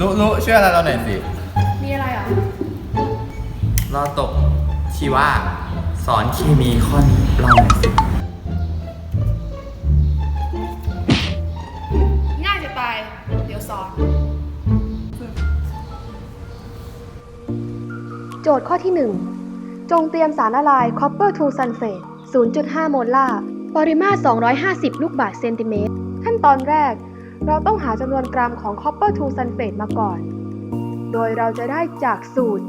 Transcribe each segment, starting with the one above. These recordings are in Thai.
รู้รู้ช่วยอะไรเราหน่อยสิ มีอะไรอะเราตกชีวะสอนเคมีข้อนี้เราหน่อยสิ ง่ายจะตาย เดี๋ยวสอน โจทย์ข้อที่ 1 จงเตรียมสารละลาย copper to sulfate 0.5 โมลลาร์ปริมาตร 250 ลูกบาศก์เซนติเมตร ขั้นตอนแรก เราต้องหาจำนวนกรัมของ copper to sulfate มาก่อน โดยเราจะได้จากสูตร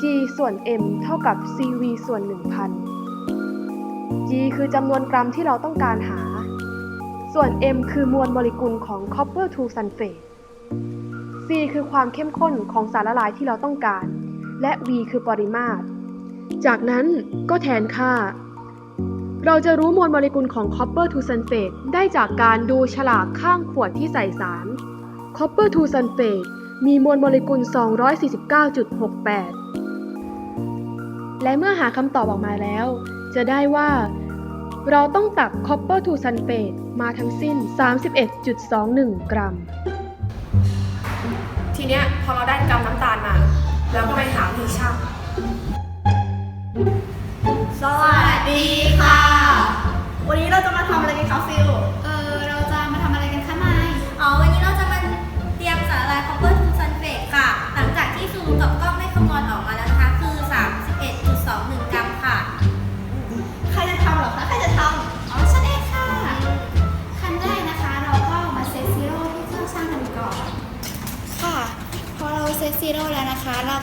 G ส่วน M เท่ากับ CV ส่วน 1000 G คือจำนวนกรัมที่เราต้องการหา ส่วน M คือมวลโมเลกุลของ copper to sulfate C คือความเข้มข้นของสารละลายที่เราต้องการ และ V คือปริมาตร จากนั้นก็แทนค่า เราจะรู้มวลโมเลกุลของ copper to sulfate ได้จากการดูฉลากข้างขวดที่ใส่สาร copper to sulfate มีมวลโมเลกุล 249.68 และเมื่อหาคำตอบออกมาแล้ว จะได้ว่า เราต้องตัก copper to sulfate มาทั้งสิ้น 31.21 กรัม ทีเนี้ยพอเราได้กำน้ำตาลมา เราก็ไปหาที่ช่าง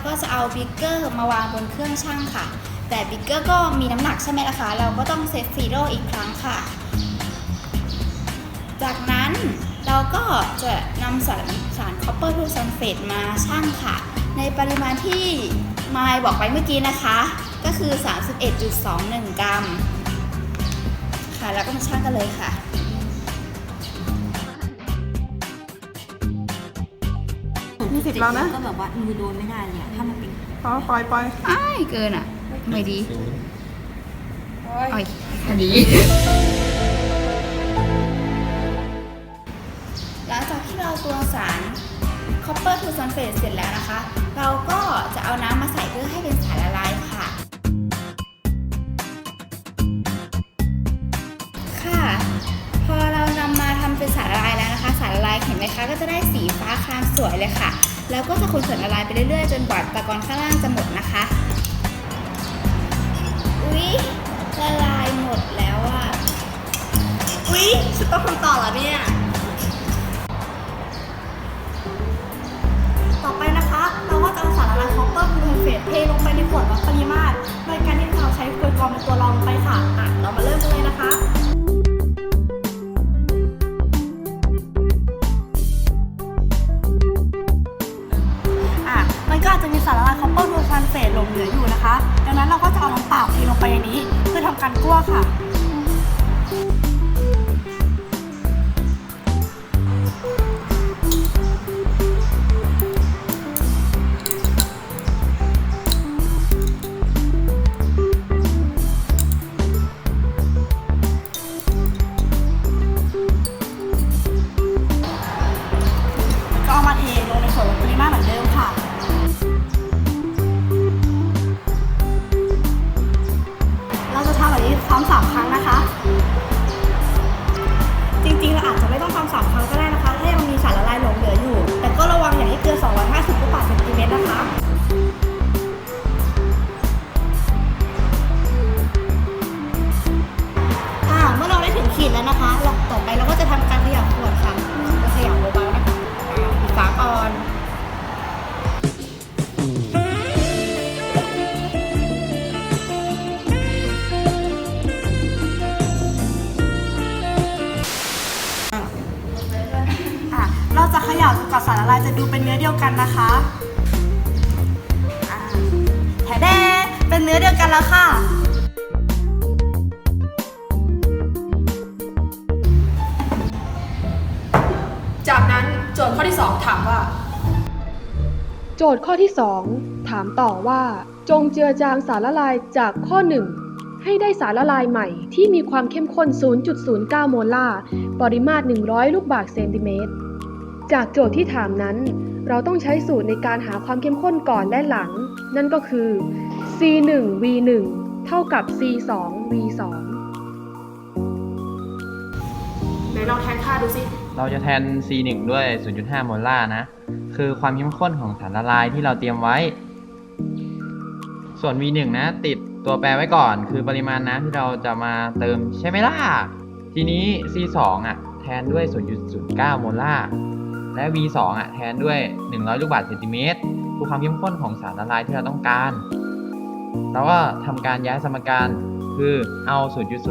ก็จะเอาบิ๊กเกอร์มาวางบนเครื่องช่างค่ะ แต่บิ๊กเกอร์ก็มีน้ำหนักใช่ไหมล่ะคะ เราก็ต้องเซตซีโร่อีกครั้งค่ะ จากนั้นเราก็จะนำสารสารคอปเปอร์ทูซัลเฟตมาชั่งค่ะ ในปริมาณที่ไมายบอกไปเมื่อกี้นะคะ ก็คือ 31.21 กรัม ค่ะ แล้วก็มาชั่งกันเลยค่ะำมีสิบแล้วนะ ก็แบบว่ามือโดนไม่ได้เลยอะถ้ามันเป็นปล่อยปล่อยปล่อยอ้ายเกินอะทำไมดีอ้อยพอดีหลังจากที่เราตวงสาร copper to sulfate เสร็จแล้วนะคะ เราก็จะเอาน้ำมาใส่เพื่อให้เป็นสารละลาย ก็จะได้สีฟ้าครามสวยเลยค่ะ แล้วก็จะคนสารละลายไปเรื่อยๆ จนกว่าตะกอนข้างล่างจะหมดนะคะ อุ๊ยละลายหมดแล้วอะ อุ๊ยฉันต้องทำต่อเหรอเนี่ย ต่อไปนะคะ เราก็จะเอาสารละลาย copper to sulfate เทลงไปในขวดวัดปริมาตรโดยการที่เราใช้กลวยกรองเป็นตัวรองลงไปค่ะอะเรามาเริ่มกันเลย ก็อาจจะมีสารละลาย copper to sulfate หลงเหลืออยู่นะคะ ดังนั้นเราก็จะเอาน้ำเปล่าเทลงไปในนี้ เพื่อทำการกั้วค่ะ อาจจะไม่ต้องทำสามครั้งก็ นเนื้อเดียวกันแล้วค่ะ จากนั้นโจทย์ข้อที่ 2 ถามว่า โจทย์ข้อที่ 2 ถามต่อว่า จงเจือจางสารละลายจากข้อ 1 ให้ได้สารละลายใหม่ที่มีความเข้มข้น 0.09 โมลาร์ปริมาตร 100 ลูกบาศก์เซนติเมตร จากโจทย์ที่ถามนั้น เราต้องใช้สูตรในการหาความเข้มข้นก่อนและหลัง นั่นก็คือ C1V1 เท่ากับ C2V2 ไหนลองแทนค่าดูสิเราจะแทน C1 ด้วย 0.5 โมลาร์นะ คือความเข้มข้นของสารละลายที่เราเตรียมไว้ ส่วน V1 นะ ติดตัวแปรไว้ก่อน คือปริมาณน้ำที่เราจะมาเติมใช่ไหมล่ะ ทีนี้ C2 อะ แทนด้วย 0.09 โมลาร์และ V2 อะ แทนด้วย 100 ลูกบาศก์เซนติเมตรคือความเข้มข้นของสารละลายที่เราต้องการ เราก็ทำการย้ายสมการคือเอา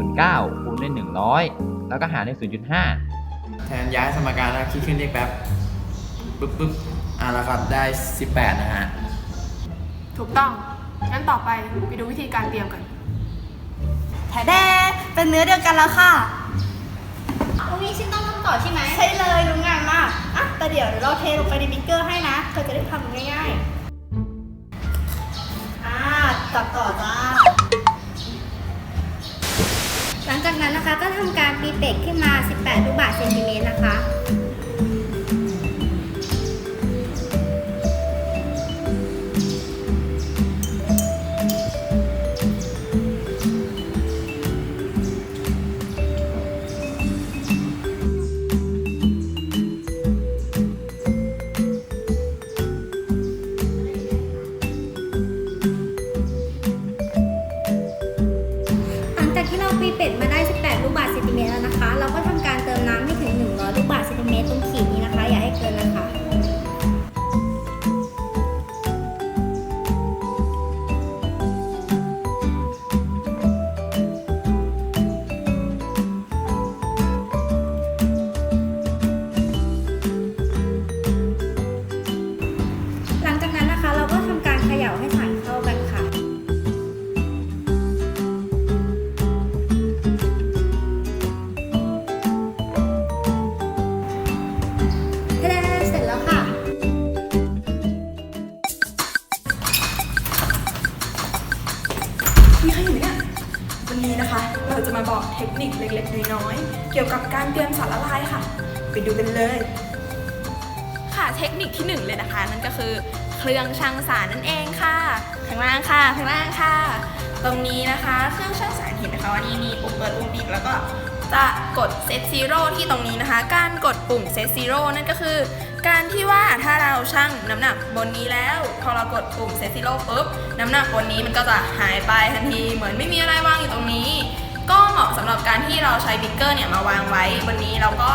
0.09 คูณด้วย 100 แล้วก็หารด้วย 0.5 แทนย้ายสมการแล้วคิดขึ้นเลขแป๊บปึ๊บปึ๊บอะแล้วครับได้ 18 นะฮะ ถูกต้อง งั้นต่อไปไปดูวิธีการเตรียมกันแถแดเป็นเนื้อเดียวกันแล้วค่ะตรงนี้ฉันต้องทำต่อใช่ไหม ใช่เลยรู้งานมากอะแต่เดี๋ยวเดี๋ยวเราเทลงไปในบิ๊กเกอร์ให้นะเธอจะได้ทำง่ายๆ ตัดต่อจ้า หลังจากนั้นนะคะก็ทำการปีเป็กขึ้นมา 18ลูกบาศก์เซนติเมตรนะคะ นะคะนั่นก็คือเครื่องชั่งสารนั่นเองค่ะข้างล่างค่ะข้างล่างค่ะ ตรงนี้นะคะเครื่องชั่งสารเห็นไหมคะว่านี่มีปุ่มเปิดปุ่มปิดแล้วก็จะกดเซตซีโร่ที่ตรงนี้นะคะ การกดปุ่มเซตซีโร่นั่นก็คือ การที่ว่าถ้าเราชั่งน้ำหนักบนนี้แล้ว พอเรากดปุ่มเซตซีโร่ปุ๊บน้ำหนักบนนี้มันก็จะหายไปทันที เหมือนไม่มีอะไรวางอยู่ตรงนี้ ก็เหมาะสำหรับการที่เราใช้บิ๊กเกอร์เนี่ยมาวางไว้บนนี้แล้วก็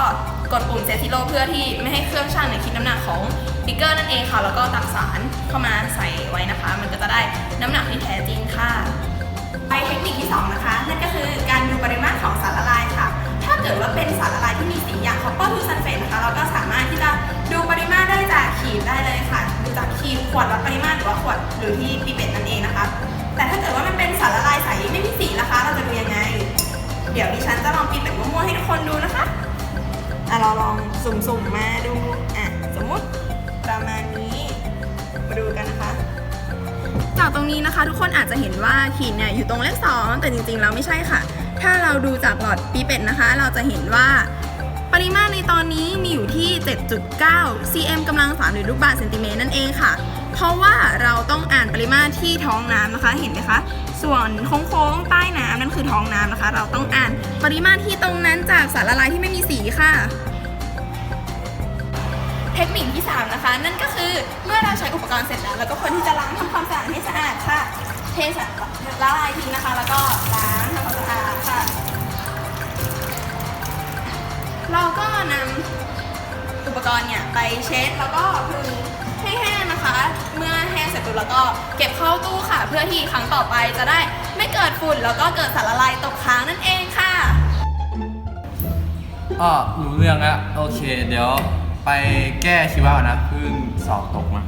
กดปุ่มเซตซีโร่เพื่อที่ไม่ให้เครื่องชั่งเนี่ยคิดน้ำหนักของบิ๊กเกอร์นั่นเองค่ะ แล้วก็ตักสารเข้ามาใส่ไว้นะคะ มันก็จะได้น้ำหนักที่แท้จริงค่ะ ไปเทคนิคที่ 2 นะคะ นั่นก็คือการดูปริมาตรของสารละลายค่ะ ถ้าเกิดว่าเป็นสารละลายที่มีสีอย่างคอปเปอร์ทูซันเฟตนะคะ เราก็สามารถที่จะดูปริมาตรได้จากขีดได้เลยค่ะ ดูจากขีดขวดวัดปริมาตรหรือว่าขวดหรือที่ปีเป็ดนั่นเองนะคะ แต่ถ้าเกิดว่ามันเป็นสารละลายใสไม่มีสีนะคะ เราจะดูยังไง เดี๋ยวดิฉันจะลองปีเป็ดมั่วๆให้ทุกคนดูนะคะ อะเราลองสุ่มๆมาดู อะสมมติประมาณนี้ มาดูกันนะคะ จากตรงนี้นะคะ ทุกคนอาจจะเห็นว่าขีดเนี่ยอยู่ตรงเลขสองแต่จริงๆแล้วไม่ใช่ค่ะ ถ้าเราดูจากหลอดปีเป็ดนะคะ เราจะเห็นว่าปริมาตรในตอนนี้มีอยู่ที่ 7.9 cm กำลังสามหรือลูกบาศก์เซนติเมตรนั่นเองค่ะ เพราะว่าเราต้องอ่านปริมาตรที่ท้องน้ำนะคะ เห็นไหมคะ ส่วนโค้งๆใต้น้ำนั่นคือท้องน้ำนะคะ เราต้องอ่านปริมาตรที่ตรงนั้นจากสารละลายที่ไม่มีสีค่ะ เทคนิคที่3นะคะ นั่นก็คือเมื่อเราใช้อุปกรณ์เสร็จแล้วเราก็ควรที่จะล้างทำความสะอาดให้สะอาดค่ะ เทสารละลายทิ้งนะคะ แล้วก็ล้างทำความสะอาดค่ะ เราก็นำอุปกรณ์เนี่ยไปเช็ดแล้วก็พึง แห้งนะคะ เมื่อแห้งเสร็จปุ๊บแล้วก็เก็บเข้าตู้ค่ะ เพื่อที่ครั้งต่อไปจะได้ไม่เกิดฝุ่นแล้วก็เกิดสารละลายตกค้างนั่นเองค่ะ อ๋อรู้เรื่องแล้วโอเค เดี๋ยวไปแก้ชีวะก่อนนะเพิ่งสอบตกมา